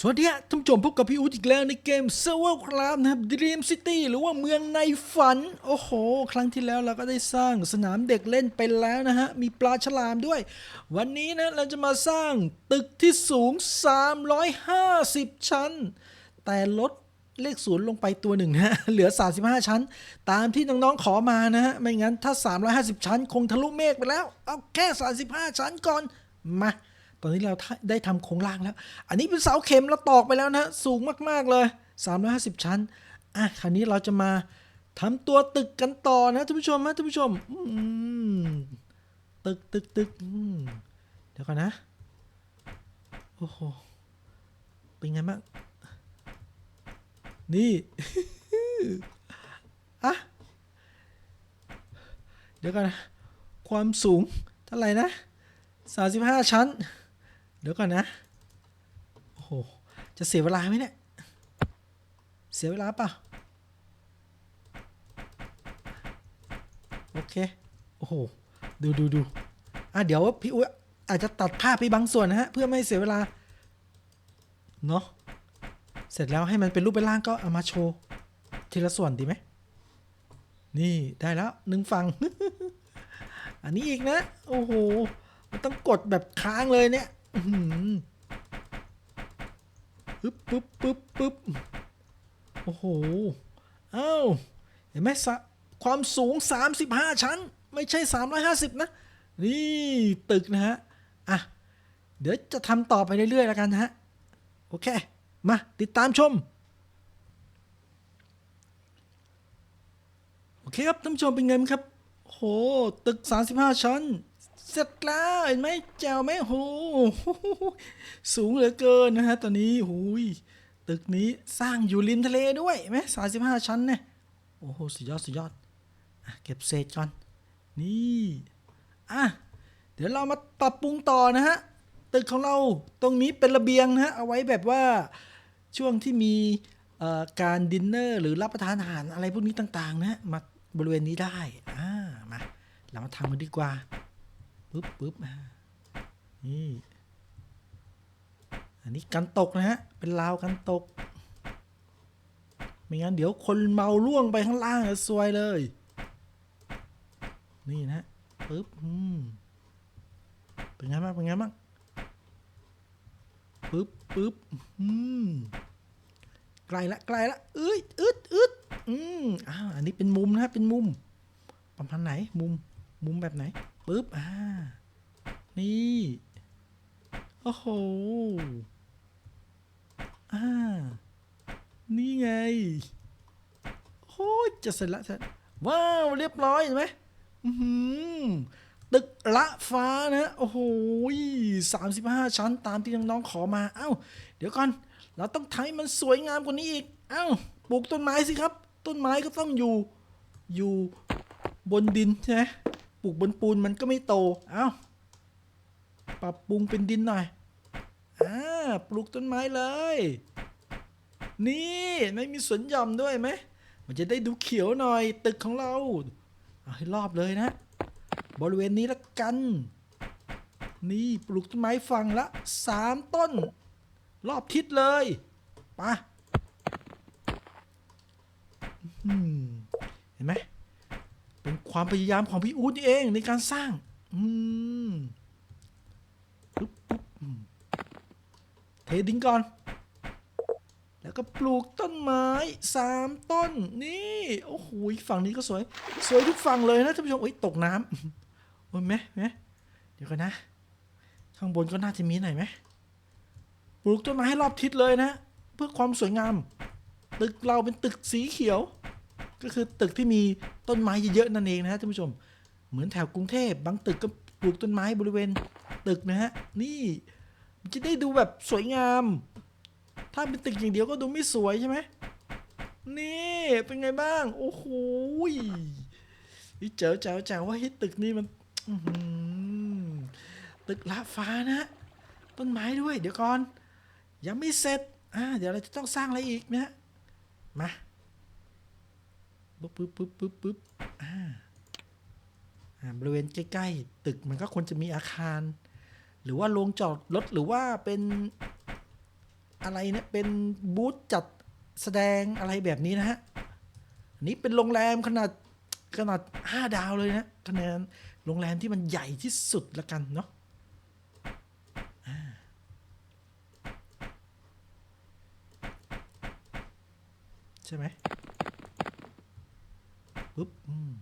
สวัสดีครับท่านผู้ชมพบกับพี่อู๊ดอีกแล้วในเกม s e r v e r ครับนะครับ Dream City หรือว่าเมืองในฝัน โอ้โห ครั้งที่แล้วเราก็ได้สร้างสนามเด็กเล่นไปแล้วนะฮะ มีปลาฉลามด้วย วันนี้นะเราจะมาสร้างตึกที่สูง 350 ชั้น แต่ลดเลขศูนย์ลงไปตัวหนึ่งนะฮะเหลือ 35 ชั้น ตามที่น้องๆขอมานะฮะ ไม่งั้นถ้า 350 ชั้น คงทะลุเมฆไปแล้ว เอาแค่ 35 ชั้นก่อน มา ตอนนี้เราได้ทำโครงล่างแล้ว อันนี้เป็นเสาเข็มเราตอกไปแล้วนะสูงมากๆเลย 350 ชั้น อะคราวนี้เราจะมาทำตัวตึกกันต่อนะท่านผู้ชมนะท่านผู้ชมตึกตึกตึกเดี๋ยวก่อนนะ โอ้โห เป็นไงบ้างนี่ อะเดี๋ยวก่อนนะ ความสูงเท่าไหร่นะ 35 ชั้น เดี๋ยวก่อนนะ โอ้โห จะเสียเวลาไหมเนี่ย เสียเวลาเปล่ะโอเค โอ้โห ดูดูดูอะเดี๋ยวพี่อุ้ยอาจจะตัดภาพไปบางส่วนนะฮะ เพื่อไม่เสียเวลา เนาะ เสร็จแล้วให้มันเป็นรูปเป็นร่างก็เอามาโชว์ ทีละส่วนดีไหม นี่ได้แล้วหนึ่งฝั่งอันนี้อีกนะ โอ้โห มันต้องกดแบบค้างเลยเนี่ย ปึ๊บปึ๊บปึ๊บปึ๊บโอ้โหเอ้าเห็นไหมสความสูง 35 ชั้น ไม่ใช่ 350 นะ นี่ตึกนะฮะ อะ เดี๋ยวจะทำต่อไปเรื่อยๆแล้วกันนะฮะ โอเค มา ติดตามชม โอเคครับท่านผู้ชมเป็นไงบ้างครับ โห ตึก 35 ชั้น เสร็จแล้วเห็นไหมแจวไหมโหสูงเหลือเกินนะฮะตอนนี้หูยตึกนี้สร้างอยู่ริมทะเลด้วยเห็นไหม35ชั้นเนี่ยโอ้โหสุดยอดสุดยอดอเก็บเศษก่อน นี่อะเดี๋ยวเรามาปรับปรุงต่อนะฮะตึกของเราตรงนี้เป็นระเบียงนะฮะเอาไว้แบบว่าช่วงที่มีการดินเนอร์หรือรับประทานอาหารอะไรพวกนี้ต่างๆนะฮะมาบริเวณนี้ได้อ่ามาเรามาทำกันดีกว่า ปึ๊บปึ๊บนี่ อันนี้กันตกนะฮะ เป็นราวกันตก ไม่งั้นเดี๋ยวคนเมาล่วงไปข้างล่างจะซวยเลย นี่นะปึ๊บอืมเป็นไงบ้างเป็นไงบ้างปึ๊บปึ๊บอืมไกลละไกลละเอ้ยอึดอึดอืมอ้าวอันนี้เป็นมุมนะฮะเป็นมุม ประมาณไหนมุม มุมแบบไหน ปึ๊บ อ่า นี่ โอ้โห อ่า นี่ไงโอ้จะเสร็จละเสร็จว้าว เรียบร้อยเห็นไหมอือหือตึกละฟ้านะ โอ้โหสามสิบห้าชั้นตามที่น้องๆขอมา เอ้า เดี๋ยวก่อน เราต้องทำให้มันสวยงามกว่านี้อีก เอ้า ปลูกต้นไม้สิครับ ต้นไม้ก็ต้องอยู่ อยู่บนดินใช่ไหม ปลูกบนปูนมันก็ไม่โต เอ้า ปรับปรุงเป็นดินหน่อย อ่า ปลูกต้นไม้เลย นี่ไม่มีสวนหย่อมด้วยไหม มันจะได้ดูเขียวหน่อยตึกของเรา เอาให้รอบเลยนะ บริเวณนี้ละกัน นี่ปลูกต้นไม้ฝั่งละสามต้น รอบทิศเลยปะอืมเห็นไหม เป็น ความพยายามของพี่อู๊ดเองในการสร้าง อืมปุ๊บปุ๊บเทดินก่อน แล้วก็ปลูกต้นไม้สามต้น นี่ โอ้โหฝั่งนี้ก็สวย สวยทุกฝั่งเลยนะท่านผู้ชมโอ้ยตกน้ำโอ้ยไหมไหมเดี๋ยวกันนะ ข้างบนก็น่าจะมีหน่อยไหมปลูกต้นไม้ให้รอบทิศเลยนะ เพื่อความสวยงาม ตึกเราเป็นตึกสีเขียว ก็คือตึกที่มีต้นไม้เยอะๆนั่นเองนะฮะท่านผู้ชม เหมือนแถวกรุงเทพบางตึกก็ปลูกต้นไม้บริเวณตึกนะฮะนี่จะได้ดูแบบสวยงาม ถ้าเป็นตึกอย่างเดียวก็ดูไม่สวยใช่ไหมนี่เป็นไงบ้าง โอ้โหยเจ๋วเจ๋วเจ๋วว่าเฮ้ยตึกนี้มันตึกละฟ้านะ ต้นไม้ด้วย เดี๋ยวก่อน ยังไม่เสร็จอ่าเดี๋ยวเราจะต้องสร้างอะไรอีกนะมา ปึ๊บปึ๊บปึ๊บปึ๊บปึ๊บอ่าอ่าบริเวณใกล้ๆ ตึกมันก็ควรจะมีอาคาร หรือว่าโรงจอดรถหรือว่าเป็นอะไรเนี่ยเป็นบูธจัดแสดงอะไรแบบนี้นะฮะอันนี้เป็นโรงแรมขนาดขนาดห้าดาวเลยนะคะแนนโรงแรมที่มันใหญ่ที่สุดละกันเนาะใช่ไหมปุ๊บอืม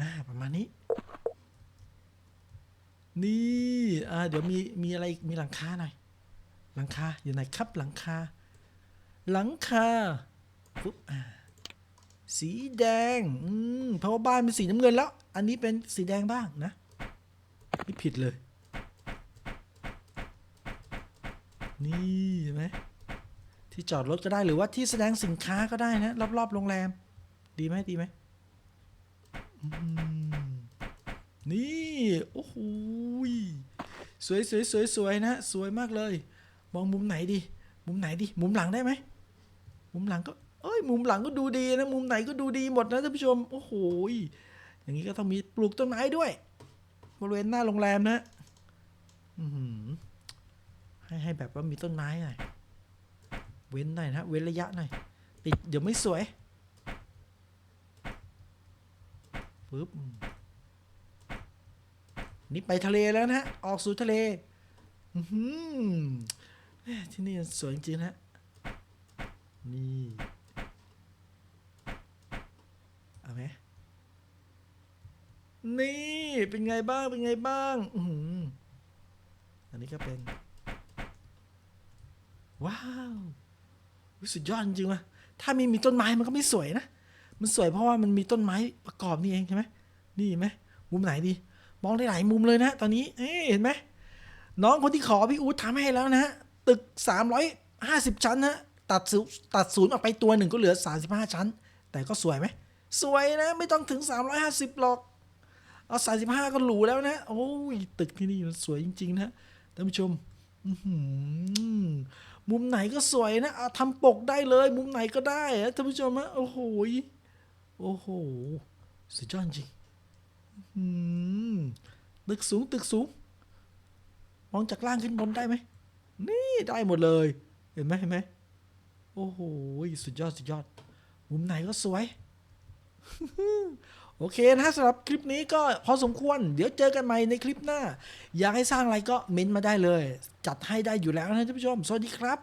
อ่า ประมาณนี้ นี่อ่าเดี๋ยวมีมีอะไรมีหลังคาหน่อยหลังคาอยู่ไหนครับหลังคา หลังคาปุ๊บอ่าสีแดง อืมเพราะว่าบ้านเป็นสีน้ำเงินแล้ว อันนี้เป็นสีแดงบ้างนะไม่ผิดเลย นี่เห็นไหมที่จอดรถก็ได้หรือว่าที่แสดงสินค้าก็ได้นะรอบๆโรงแรม ดีไหมดีไหม นี่ โอ้โหสวยสวยสวยสวยนะ สวยมากเลย มองมุมไหนดี มุมไหนดี มุมหลังได้ไหม มุมหลังก็ เอ้ย มุมหลังก็ดูดีนะ มุมไหนก็ดูดีหมดนะท่านผู้ชม โอ้โหยอย่างนี้ก็ต้องมีปลูกต้นไม้ด้วย บริเวณหน้าโรงแรมนะ อือหือให้ให้แบบว่ามีต้นไม้หน่อย เว้นหน่อยนะ เว้นระยะหน่อยปิดเดี๋ยวไม่สวย ปึ๊บนี่ไปทะเลแล้วนะฮะ ออกสู่ทะเลอือหือที่นี่สวยจริงนะนี่เอาไหมนี่ เป็นไงบ้าง เป็นไงบ้าง อือหืออันนี้ก็เป็น ว้าว สุดยอดจริงว่ะ ถ้ามีมีต้นไม้มันก็ไม่สวยนะ มันสวยเพราะว่ามันมีต้นไม้ประกอบนี่เองใช่ไหมนี่เห็นไหมมุมไหนดี มองได้หลายมุมเลยนะตอนนี้เอ้ยเห็นไหมน้องคนที่ขอพี่อู๊ดทำให้แล้วนะฮะตึก 350 ชั้นนะตัดศูตัดศูนย์ออกไปตัวหนึ่งก็เหลือ 35 ชั้น แต่ก็สวยไหมสวยนะไม่ต้องถึง 350หรอกเอา35ก็หรูแล้วนะ โอ้ย ตึกที่นี่มันสวยจริง ๆ นะท่านผู้ชมอื้อหือมุมไหนก็สวยนะทำปกได้เลย มุมไหนก็ได้ท่านผู้ชมฮะโอ้โห โอ้โห สุดยอดจริงอืมตึกสูงตึกสูง มองจากล่างขึ้นบนได้ไหม นี่ได้หมดเลย เห็นไหมเห็นไหม โอ้โห สุดยอดสุดยอด มุมไหนก็สวย โอเคนะสำหรับคลิปนี้ก็พอสมควร เดี๋ยวเจอกันใหม่ในคลิปหน้า อยากให้สร้างอะไรก็เม้นต์มาได้เลย จัดให้ได้อยู่แล้วนะท่านผู้ชม สวัสดีครับ